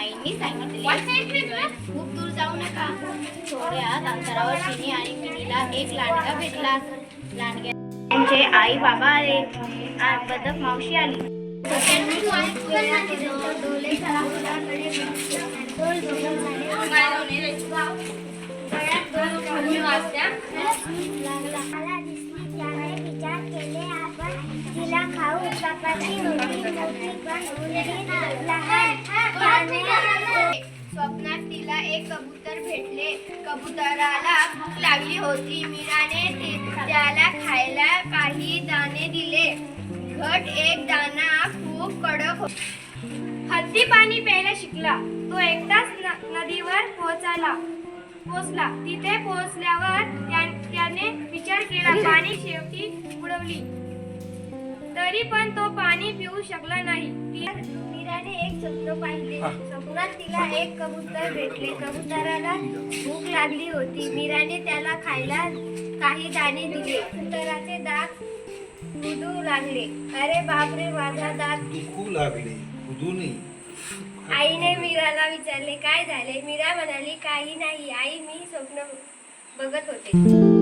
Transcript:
आईने सांगितले खूप दूर जाऊ नका. थोड्याच अंतरावर चिनी आणि मिनीला एक लांडगा भेटला. लांडग्या त्यांचे आई बाबा आले आणि बदक मावशी आली. स्वप्नात तिला एक कबूतर भेटले. कबुतराला भूक लागली होती. मीराने त्याला खायला काही दाणे दिले. घट एक दाना खूप कडक होता. हत्ती पाणी प्यायला शिकला. तो एकटाच पोहोचायला. पोहोचला. तिथे पोहोचल्यावर त्या- त्याने विचार केला पाणी शेवटी उडवली तरी पण तो पाणी पिऊ शकला नाही. मीराने एक स्वप्न पाहिले. स्वप्नात तिला एक कबूतर भेटले. कबुतराला भूक लागली होती. मीराने त्याला खायला काही दाणे दिले. कबुतराचे दात कुदू लागले. अरे बापरे माझा दात. दुखू लागले. कुदूनी आईने मीराला विचारले काय झाले? मीरा म्हणाली काही नाही आई मी स्वप्न बघत होते.